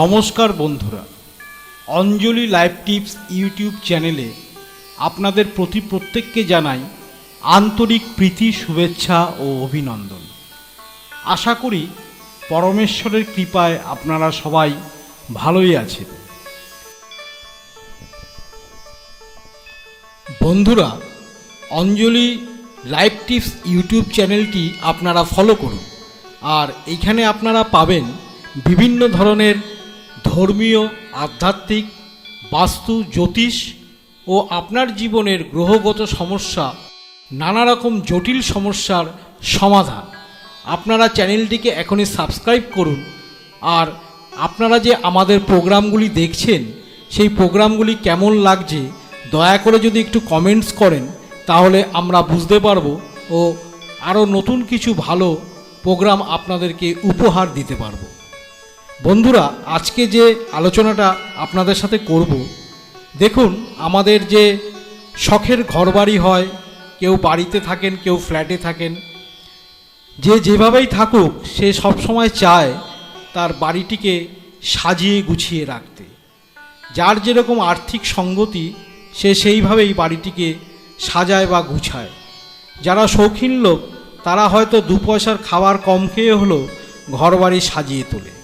নমস্কার বন্ধুরা। অঞ্জলি live tips YouTube চ্যানেলে আপনাদের প্রতি প্রত্যেককে জানাই আন্তরিক প্রীতি, শুভেচ্ছা ও অভিনন্দন। আশা করি পরমেশ্বরের কৃপায় আপনারা সবাই ভালোই আছেন। বন্ধুরা, অঞ্জলি লাইভ টিপস ইউটিউব চ্যানেলটি আপনারা ফলো করুন। আর এইখানে আপনারা পাবেন বিভিন্ন ধরনের ধর্মীয়, আধ্যাত্মিক, বাস্তু, জ্যোতিষ ও আপনার জীবনের গ্রহগত সমস্যা, নানা রকম জটিল সমস্যার সমাধান। আপনারা চ্যানেলটিকে এখনই সাবস্ক্রাইব করুন আর আপনারা যে আমাদের প্রোগ্রামগুলি দেখছেন, সেই প্রোগ্রামগুলি কেমন লাগছে, দয়া করে যদি একটু কমেন্টস করেন, তাহলে আমরা বুঝতে পারব ও আরও নতুন কিছু ভালো প্রোগ্রাম আপনাদেরকে উপহার দিতে পারব। বন্ধুরা, আজকে যে আলোচনাটা আপনাদের সাথে করব, দেখুন, আমাদের যে শখের ঘরবাড়ি হয়, কেউ বাড়িতে থাকেন, কেউ ফ্ল্যাটে থাকেন, যে যেভাবেই থাকুক, সে সবসময় চায় তার বাড়িটিকে সাজিয়ে গুছিয়ে রাখতে। যার যেরকম আর্থিক সঙ্গতি, সে সেইভাবেই বাড়িটিকে সাজায় বা গুছায়। যারা শৌখিন লোক, তারা হয়তো দু পয়সার খাবার কম খেয়ে হলেও ঘরবাড়ি সাজিয়ে তোলে।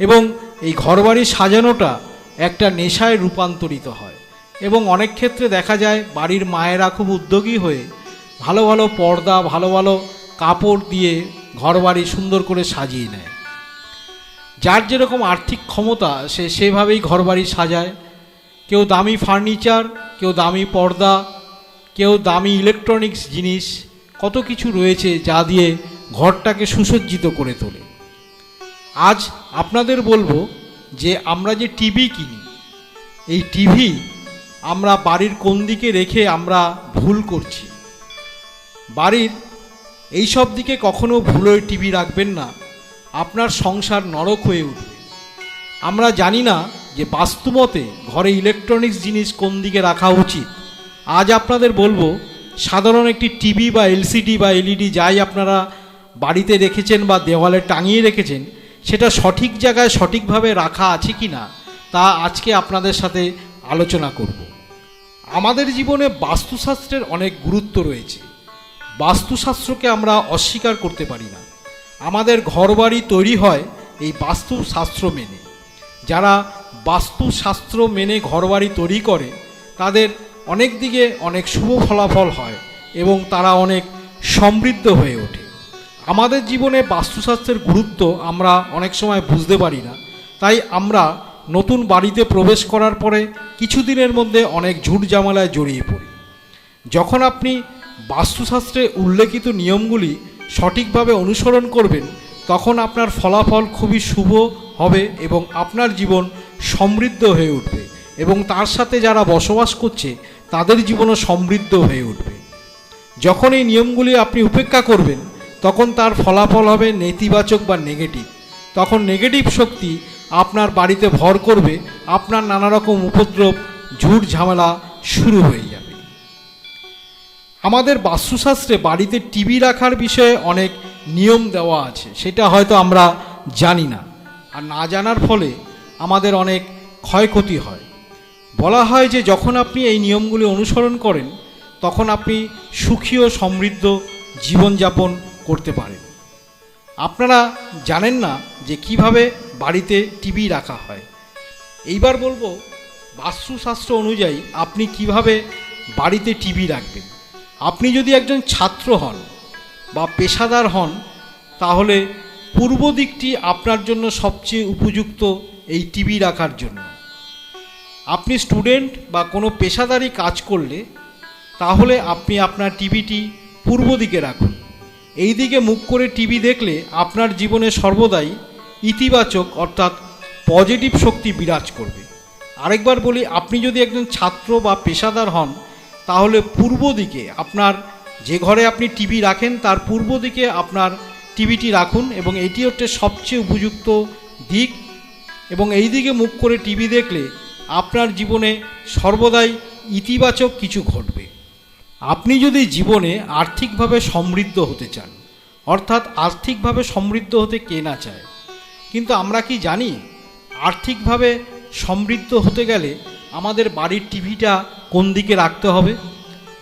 এবং এই ঘরবাড়ি সাজানোটা একটা নেশায় রূপান্তরিত হয়। এবং অনেক ক্ষেত্রে দেখা যায় বাড়ির মায়েরা খুব উদ্যোগী হয়ে ভালো ভালো পর্দা, ভালো ভালো কাপড় দিয়ে ঘরবাড়ি সুন্দর করে সাজিয়ে নেয়। যার যেরকম আর্থিক ক্ষমতা, সে সেভাবেই ঘরবাড়ি সাজায়। কেউ দামি ফার্নিচার, কেউ দামি পর্দা, কেউ দামি ইলেকট্রনিক্স জিনিস, কত কিছু রয়েছে যা দিয়ে ঘরটাকে সুসজ্জিত করে তোলে। আজ আপনাদের বলব যে আমরা যে টিভি কিনি, এই টিভি আমরা বাড়ির কোন দিকে রেখে আমরা ভুল করছি? বাড়ির এই সব দিকে কখনো ভুলোয় টিভি রাখবেন না, আপনার সংসার নরক হয়ে উঠবে। আমরা জানি না যে বাস্তুমতে ঘরে ইলেকট্রনিক্স জিনিস কোন দিকে রাখা উচিত। আজ আপনাদের বলব, সাধারণ একটি টিভি বা এলসিডি বা এলইডি যাই আপনারা বাড়িতে রেখেছেন বা দেওয়ালে টাঙিয়ে রেখেছেন সেটা সঠিক জায়গায় সঠিকভাবে রাখা আছে কি না, তা আজকে আপনাদের সাথে আলোচনা করব। আমাদের জীবনে বাস্তুশাস্ত্রের অনেক গুরুত্ব রয়েছে। বাস্তুশাস্ত্রকে আমরা অস্বীকার করতে পারি না। আমাদের ঘরবাড়ি তৈরি হয় এই বাস্তুশাস্ত্র মেনে। যারা বাস্তুশাস্ত্র মেনে ঘরবাড়ি তৈরি করে, তাদের অনেক দিকে অনেক শুভ ফলাফল হয় এবং তারা অনেক সমৃদ্ধ হয়ে ওঠে। আমাদের জীবনে বাস্তুশাস্ত্রের গুরুত্ব আমরা অনেক সময় বুঝতে পারি না। তাই আমরা নতুন বাড়িতে প্রবেশ করার পরে কিছুদিনের মধ্যে অনেক ঝুট জামালায় জড়িয়ে পড়ি। যখন আপনি বাস্তুশাস্ত্রে উল্লেখিত নিয়মগুলি সঠিকভাবে অনুসরণ করবেন, তখন আপনার ফলাফল খুবই শুভ হবে এবং আপনার জীবন সমৃদ্ধ হয়ে উঠবে এবং তার সাথে যারা বসবাস করছে, তাদের জীবনও সমৃদ্ধ হয়ে উঠবে। যখন এই নিয়মগুলি আপনি উপেক্ষা করবেন তখন তার ফলাফল হবে নেতিবাচক বা নেগেটিভ। তখন নেগেটিভ শক্তি আপনার বাড়িতে ভর করবে, আপনার নানা রকম উপদ্রব, ঝুট ঝামেলা শুরু হয়ে যাবে। আমাদের বাস্তুশাস্ত্রে বাড়িতে টিভি রাখার বিষয়ে অনেক নিয়ম দেওয়া আছে, সেটা হয়তো আমরা জানি না। আর না জানার ফলে আমাদের অনেক ক্ষয়ক্ষতি হয়। বলা হয় যে যখন আপনি এই নিয়মগুলি অনুসরণ করেন, তখন আপনি সুখী ও সমৃদ্ধ জীবনযাপন করতে পারেন। আপনারা জানেন না যে কীভাবে বাড়িতে টিভি রাখা হয়। এইবার বলব, বাস্তুশাস্ত্র অনুযায়ী আপনি কীভাবে বাড়িতে টিভি রাখবেন। আপনি যদি একজন ছাত্র হন বা পেশাদার হন, তাহলে পূর্ব দিকটি আপনার জন্য সবচেয়ে উপযুক্ত এই টিভি রাখার জন্য। আপনি স্টুডেন্ট বা কোনো পেশাদারি কাজ করলে, তাহলে আপনি আপনার টিভিটি পূর্ব দিকে রাখুন। এই দিকে মুখ করে টিভি দেখলে আপনার জীবনে সর্বদাই ইতিবাচক অর্থাৎ পজিটিভ শক্তি বিরাজ করবে। আরেকবার বলি, আপনি যদি একজন ছাত্র বা পেশাদার হন, তাহলে পূর্ব দিকে আপনার যে ঘরে আপনি টিভি রাখেন, তার পূর্ব দিকে আপনার টিভিটি রাখুন এবং এটি হচ্ছে সবচেয়ে উপযুক্ত দিক এবং এই দিকে মুখ করে টিভি দেখলে আপনার জীবনে সর্বদাই ইতিবাচক কিছু ঘটবে। আপনি যদি জীবনে আর্থিকভাবে সমৃদ্ধ হতে চান, অর্থাৎ আর্থিকভাবে সমৃদ্ধ হতে কে না চায়, কিন্তু আমরা কি জানি আর্থিকভাবে সমৃদ্ধ হতে গেলে আমাদের বাড়ির টিভিটা কোন দিকে রাখতে হবে?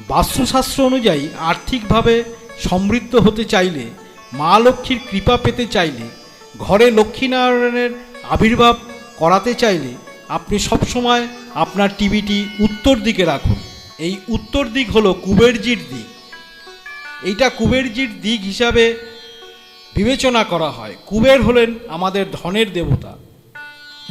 বাস্তুশাস্ত্র অনুযায়ী আর্থিকভাবে সমৃদ্ধ হতে চাইলে, মা লক্ষ্মীর কৃপা পেতে চাইলে, ঘরে লক্ষ্মীনারায়ণের আবির্ভাব করাতে চাইলে, আপনি সবসময় আপনার টিভিটি উত্তর দিকে রাখুন। এই উত্তর দিক হলো কুবেরজির দিক। এইটা কুবেরজির দিক হিসাবে বিবেচনা করা হয়। কুবের হলেন আমাদের ধনের দেবতা।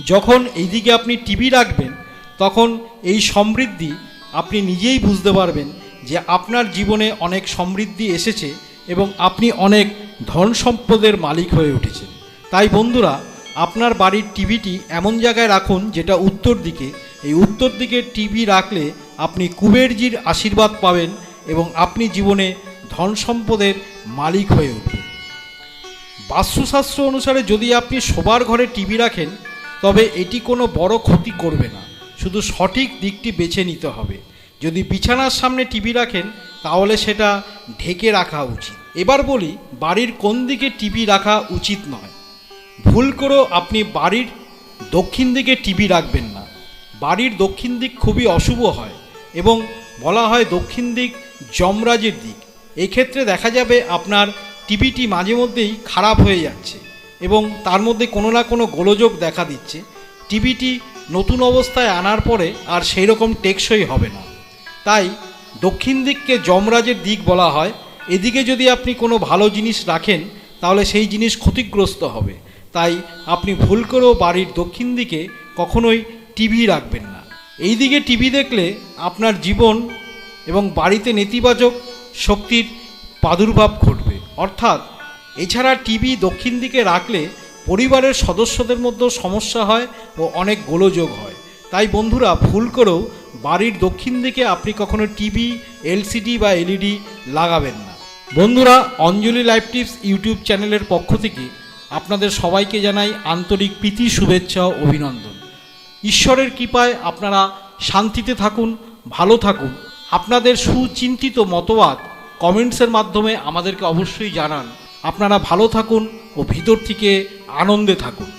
যখন এই দিকে আপনি টিভি রাখবেন, তখন এই সমৃদ্ধি আপনি নিজেই বুঝতে পারবেন যে আপনার জীবনে অনেক সমৃদ্ধি এসেছে এবং আপনি অনেক ধন সম্পদের মালিক হয়ে উঠেছেন। তাই বন্ধুরা, আপনার বাড়ির টিভিটি এমন জায়গায় রাখুন যেটা উত্তর দিকে। এই উত্তর দিকে টিভি রাখলে আপনি কুবেরজির আশীর্বাদ পাবেন এবং আপনি জীবনে ধন সম্পদের মালিক হয়ে উঠবেন। বাস্তুশাস্ত্র অনুসারে যদি আপনি শোবার ঘরে টিভি রাখেন, তবে এটি কোনো বড় ক্ষতি করবে না। শুধু সঠিক দিকটি বেছে নিতে হবে। যদি বিছানার সামনে টিভি রাখেন, তাহলে সেটা ঢেকে রাখা উচিত। এবার বলি, বাড়ির কোন দিকে টিভি রাখা উচিত নয়। ভুল করেও আপনি বাড়ির দক্ষিণ দিকে টিভি রাখবেন না। বাড়ির দক্ষিণ দিক খুবই অশুভ হয়। এবং বলা হয় দক্ষিণ দিক যমরাজের দিক। এক্ষেত্রে দেখা যাবে আপনার টিভিটি মাঝে মধ্যেই খারাপ হয়ে যাচ্ছে এবং তার মধ্যে কোনো না কোনো গোলযোগ দেখা দিচ্ছে। টিভিটি নতুন অবস্থায় আনার পরে আর সেই রকম টেকসই হবে না। তাই দক্ষিণ দিককে যমরাজের দিক বলা হয়। এদিকে যদি আপনি কোনো ভালো জিনিস রাখেন, তাহলে সেই জিনিস ক্ষতিগ্রস্ত হবে। তাই আপনি ভুল করেও বাড়ির দক্ষিণ দিকে কখনোই টিভি রাখবেন না। এই দিকে টিভি দেখলে আপনার জীবন এবং বাড়িতে নেতিবাচক শক্তির প্রাদুর্ভাব ঘটবে। অর্থাৎ এছাড়া টিভি দক্ষিণ দিকে রাখলে পরিবারের সদস্যদের মধ্যেও সমস্যা হয় ও অনেক গোলযোগ হয়। তাই বন্ধুরা, ভুল করেও বাড়ির দক্ষিণ দিকে আপনি কখনো টিভি, এলসিডি বা এলইডি লাগাবেন না। বন্ধুরা, অঞ্জলি লাইভ টিপস ইউটিউব চ্যানেলের পক্ষ থেকে আপনাদের সবাইকে জানাই আন্তরিক প্রীতি, শুভেচ্ছা ও অভিনন্দন। ঈশ্বরের কৃপায় আপনারা শান্তিতে থাকুন, ভালো থাকুন। আপনাদের সুচিন্তিত মতবাদ কমেন্টসের মাধ্যমে আমাদেরকে অবশ্যই জানান। আপনারা ভালো থাকুন ও ভিতর থেকে আনন্দে থাকুন।